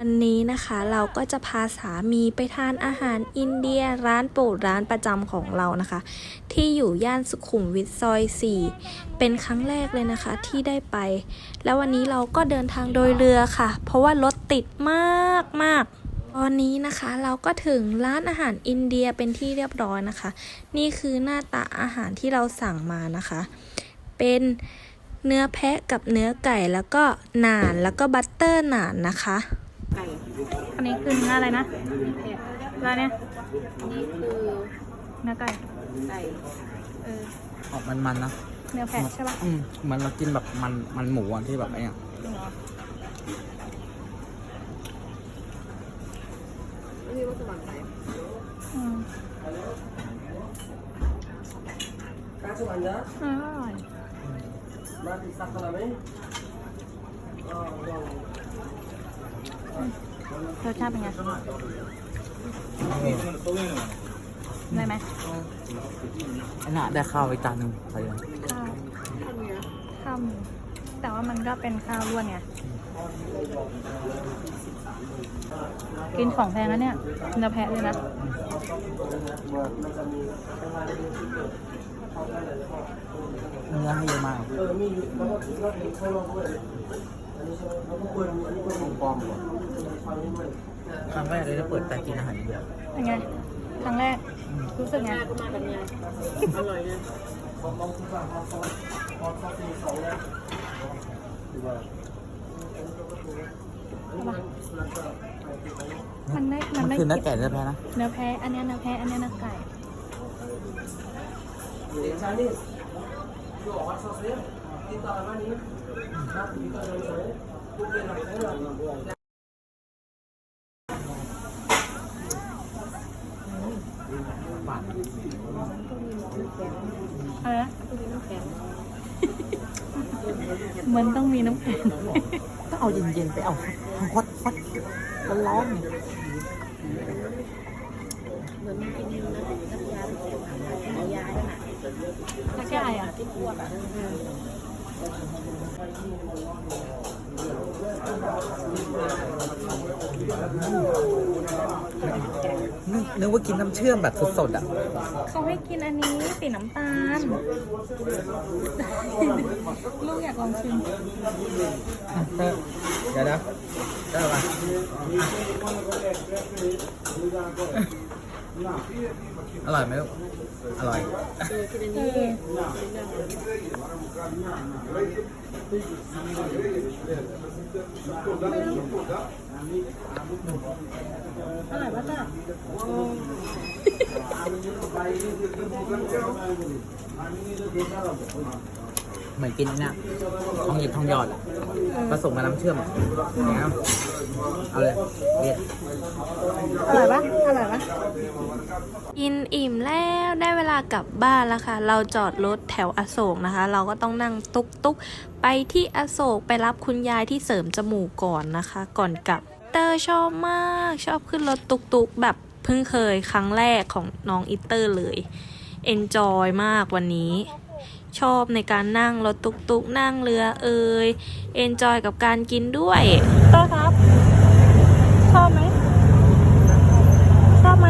วันนี้นะคะเราก็จะพาสามีไปทานอาหารอินเดียร้านโปรดร้านประจำของเรานะคะ ที่อยู่ย่านสุขุมวิทซอย 4 เป็นครั้งแรกเลยนะคะที่ได้ไป แล้ววันนี้เราก็เดินทางโดยเรือค่ะ เพราะว่ารถติดมากมากตอนนี้นะคะเราก็ถึงร้านอาหารอินเดียเป็นที่เรียบร้อยนะคะ นี่คือหน้าตาอาหารที่เราสั่งมานะคะ เป็นเนื้อแพะกับเนื้อไก่แล้วก็หนานแล้วก็บัตเตอร์หนานนะคะ ไก่อันนี้คือเนื้ออะไรนะเผ็ดร้านเนี้ยนี่คือเนื้อไก่ไก่เออออกมันๆนะเนื้อแพะใช่ปะอืมเหมันเรากินแบบมันมันหมูอะที่แบบไอ้เนี่ยจริงเหรอไม่รู้ว่าจะหวานไหนอืมเอออร่อย รสชาติเป็นไงได้ไหมไอ้น่ะได้ข้าวไปจานหนึ่งใส่เลยข้าวข้าวเนื้อข้าวหมูแต่ว่ามันก็เป็นข้าวล้วนไง กินของแพงนะเนี่ยเนื้อแพะเลยนะเนื้อให้เยอะมากครั้ง แรกเลยที่เปิดแต่กินอาหารอินเดียเป็นไง ครั้งแรก รู้สึกไงหน้าก็มากันไงอร่อยนะมันได้มัมันนได้คือเนื้อไก่เนื้อแพะนะเนื้อแพะอันเนี้ยเนื้อแพะอันเนี้ยเนื้อไก่ หวาน อะไรนะตัวนี้น้ำแข็งมันต้องมีน้ำแข็งก็เอาเย็นๆไปเอาฮอตฮอตร้อนๆเนี่ยเหมือนมันกินน้ำน้ำยาไปเที่ยวหายายน่ะถ้าแก้ไออะที่ปวดอะ นึกนึกว่ากินน้ำเชื่อมแบบสดๆอะ เขาให้กินอันนี้สีน้ำตาล ลูกอยากลองชิมเดี๋ยวนะได้ปะ อร่อยไหมลูก อร่อยเออกินอันเอนี้ออร่อยปะจ๊ะเหมือนกินไอ้เนี่ยทองหยิบทองหยอดอะผสมกับน้ำเชื่อมอะเนี่ย เอาเลยเด็ดอร่อยปะอร่อยปะกินอิ่มแล้วได้เวลากลับบ้านแล้วค่ะ เราจอดรถแถวอโศกนะคะ เราก็ต้องนั่งตุกตุกๆไปที่อโศกไปรับคุณยายที่เสริมจมูกก่อนนะคะ ก่อนกลับเตอร์ชอบมากชอบขึ้นรถตุกตุกๆแบบเพิ่งเคยครั้งแรกของน้องอิตเตอร์เลยเอนจอยมากวันนี้ ชอบในการนั่งรถตุกตุกๆ นั่งเรือเอ่ยเอนจอยกับการกินด้วยเตอครับ ชอบไหมชอบไหม